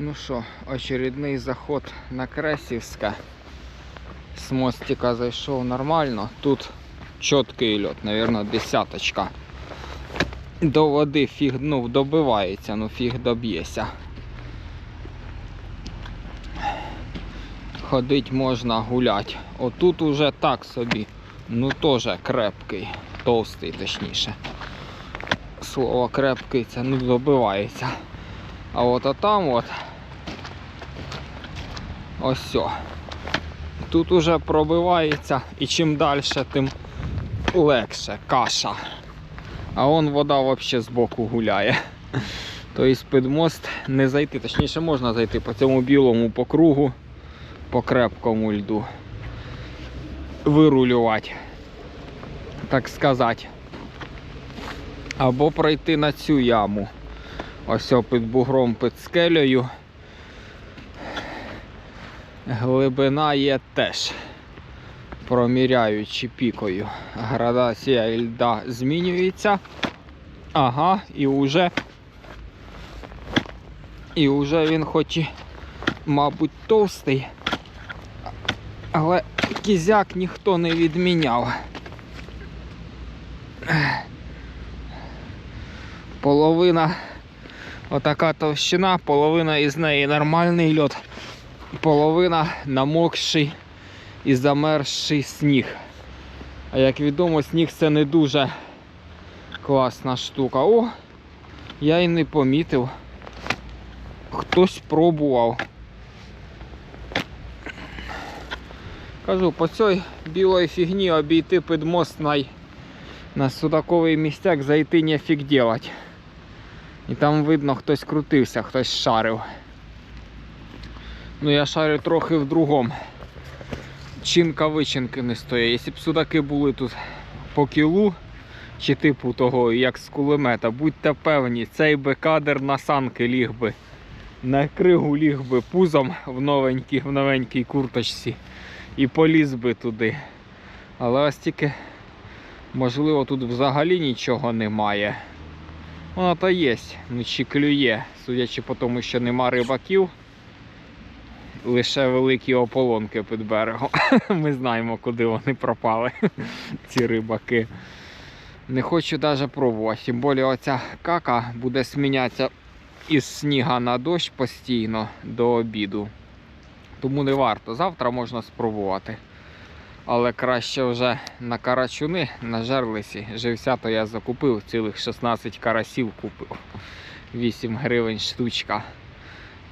Ну що, очередний заход на Кресівське. З мостика зайшов нормально. Тут чіткий льот, мабуть, десяточка. До води фіг ну, добивається, ну фіг доб'єся. Ходить можна гулять. Отут уже так собі. Ну теж крепкий, товстий точніше. Слово крепкий це ну добивається. А от отам от ось. Тут уже пробивається і чим далі, тим легше каша. А он вода взагалі збоку гуляє. Тобто під мост не зайти, точніше можна зайти по цьому білому по кругу, по крепкому льду. Вирулювати, так сказати. Або пройти на цю яму. Ось під бугром під скелею. Глибина є теж. Проміряючи пікою. Градація льда змінюється. Ага, і вже. І вже він хоч і, мабуть, товстий. Але кізяк ніхто не відміняв. Половина отака товщина, половина із неї нормальний льот, половина намокший і замерзший сніг. А як відомо, сніг це не дуже класна штука. О, я й не помітив. Хтось пробував. Кажу, по цій білої фігні обійти під мост на, на судаковий містяк зайти нефіг делать. І там видно, хтось крутився, хтось шарив. Ну я шарю трохи в другому. Чинка вичинки не стоїть. Якщо б судаки були тут по кілу, чи типу того, як з кулемета, будьте певні, цей би кадр на санки ліг би. На кригу ліг би пузом в новенькій, в новенькій курточці і поліз би туди. Але ось тільки, можливо, тут взагалі нічого немає. Воно то є, ну чи клює, судячи по тому, що нема рибаків. Лише великі ополонки під берегом. Ми знаємо, куди вони пропали, ці рибаки. Не хочу навіть пробувати. Тим більше оця кака буде смінятися із сніга на дощ постійно до обіду. Тому не варто. Завтра можна спробувати. Але краще вже на карачуни на жерлисі. Живця то я закупив, цілих 16 карасів купив. 8 гривень штучка.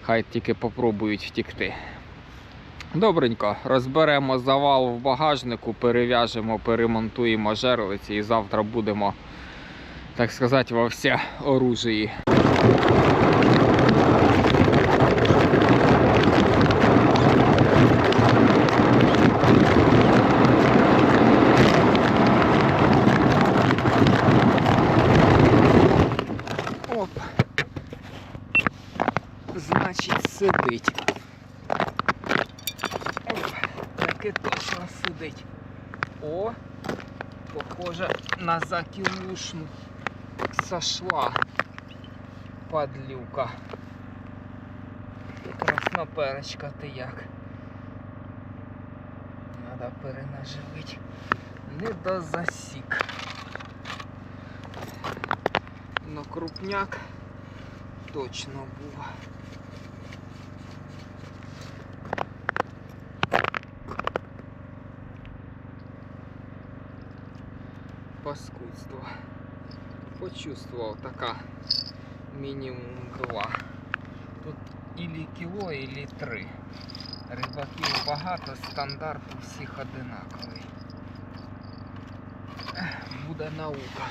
Хай тільки попробують втікти. Добренько, розберемо завал в багажнику, перев'яжемо, перемонтуємо жерлиці і завтра будемо, так сказати, во все оружії. Оп. Значить, сидить. Оп, таки точно сидить. О, похоже на закілушну сошла падлюка. Красноперочка ти як. Надо перенаживить. Не до засік. Но крупняк точно був. Паскудство. Почувствував така мінімум два. Тут ілі кіло, ілі три. Рибаків багато, стандарт у всіх одинаковий. Буде наука.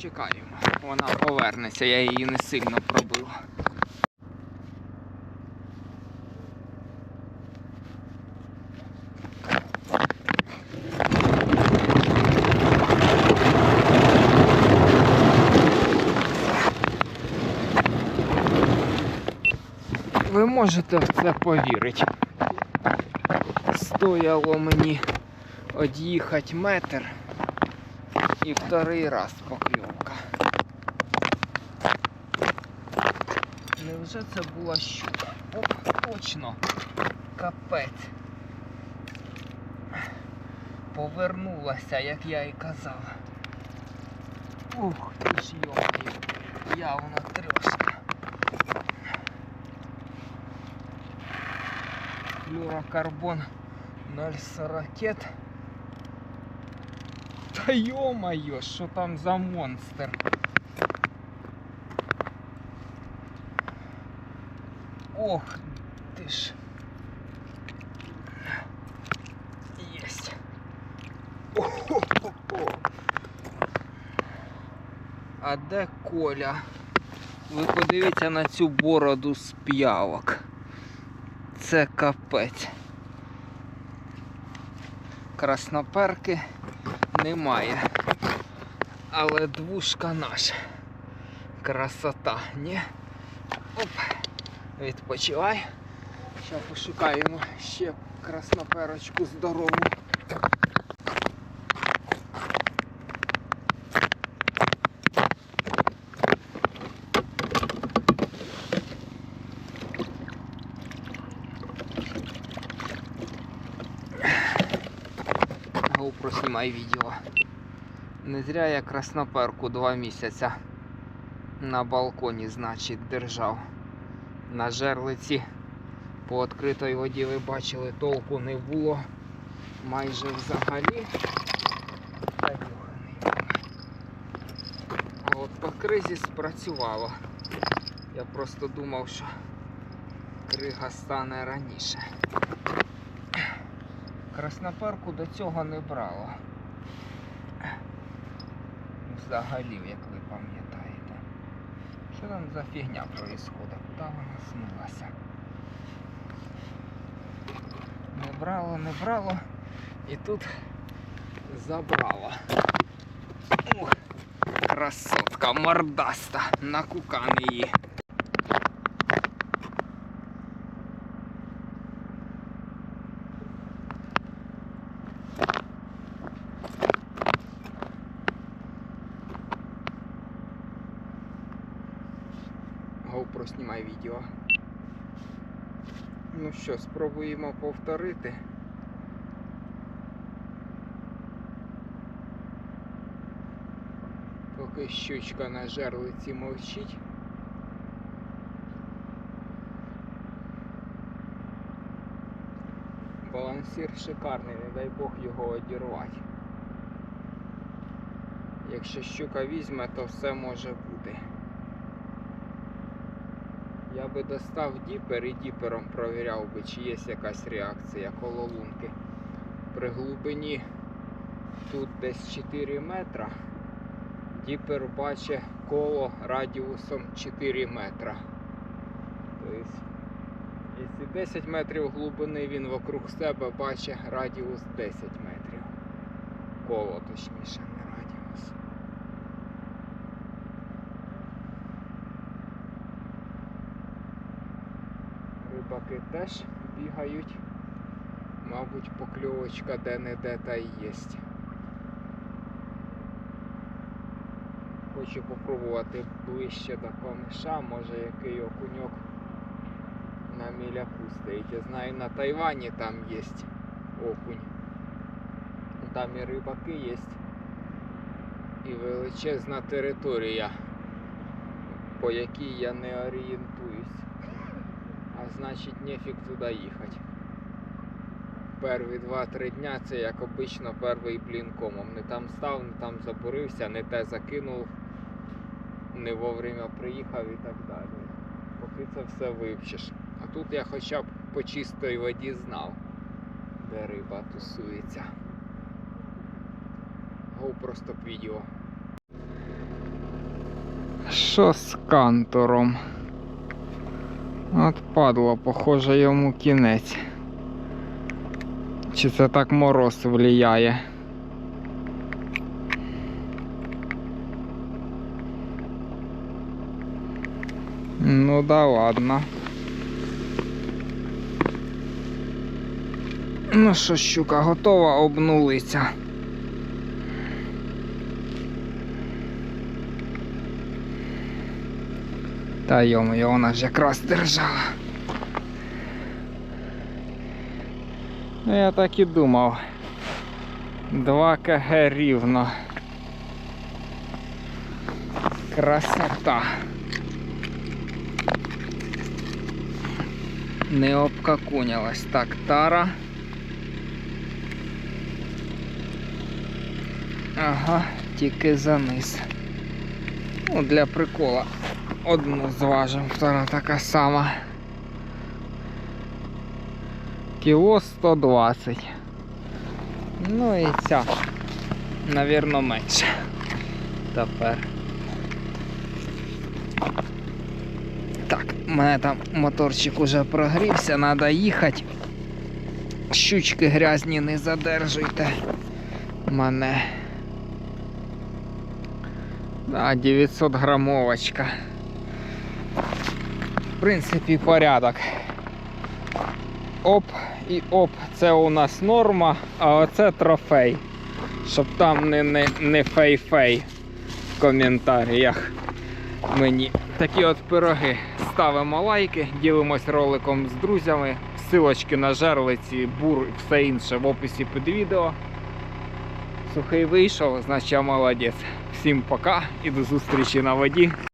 Чекаємо, вона повернеться, я її не сильно пробив. Ви можете в це повірити. Стояло мені од'їхати метр. І вторий раз покльовка. Невже це була щука? Оп, точно. Капець. Повернулася, як я і казав. Ух, ти ж йомки. Явно трошки. Флюрокарбон 0,40. Та йо-моє, що там за монстр? Ох, ти ж. Єсть. О-хо-хо-хо. А де Коля? Ви подивіться на цю бороду з п'явок. Це капець. Красноперки немає. Але двушка наша. Красота, ні? Оп. Відпочивай. Зараз пошукаємо ще красноперочку здорову. GoPro знімай відео. Не зря я красноперку два місяця на балконі, значить, держав. На жерлиці по відкритій воді ви бачили, толку не було майже взагалі. А от по кризі спрацювало. Я просто думав, що крига стане раніше. Красноперку до цього не брало. Взагалі, як ви пам'ятаєте. Що там за фігня происходить? Куди вона смилася? Не брало, не брало. І тут забрало. Ух, красотка мордаста. На кукан її. GoPro знімай відео. Ну що, спробуємо повторити. Поки щучка на жерлиці мовчить. Балансір шикарний, не дай Бог його одірвати. Якщо щука візьме, то все може бути. Я би достав діпер і діпером провіряв би, чи є якась реакція коло лунки. При глибині тут десь 4 метра. Діпер бачить коло радіусом 4 метра. Тобто, якщо 10 метрів глибини, він вокруг себе бачить радіус 10 метрів. Коло точніше, не радіус. Рибаки теж бігають. Мабуть, покльовочка де-не-де та й єсть. Хочу попробувати ближче до камиша, може який окуньок на міляку стоїть. Я знаю, на Тайвані там є окунь. Там і рибаки є. І величезна територія, по якій я не орієнтуюсь. А значить нефіг туди їхати. Перві 2-3 дня це як обично перший блін комом. Не там став, не там забурився, не те закинув, не вовремя приїхав і так далі. Поки це все вивчиш. А тут я хоча б по чистій воді знав, де риба тусується. GoPro стоп відео. Що з кантором? От падло, похоже, йому кінець. Чи це так мороз влияє? Ну да ладно. Ну що, щука готова обнулиться. Та йому, вона ж якраз держала. Ну, я так і думав. 2 кг рівно. Красота. Не обкакунялась. Так, тара. Ага, тільки за низ. Ну, для прикола. Одну зважимо, втора така сама. Кіло 120. Ну і ця, навірно, менше. Тепер. Так, у мене там моторчик уже прогрівся, треба їхати. Щучки грязні не задержуйте мене. Да, 900 грамовочка. Принципі, порядок. Оп і оп, це у нас норма, а оце трофей. Щоб там не, не, не фей-фей в коментарях мені. Такі от пироги. Ставимо лайки, ділимось роликом з друзями. Силочки на жерлиці, бур і все інше в описі під відео. Сухий вийшов, значить я молодець. Всім пока і до зустрічі на воді.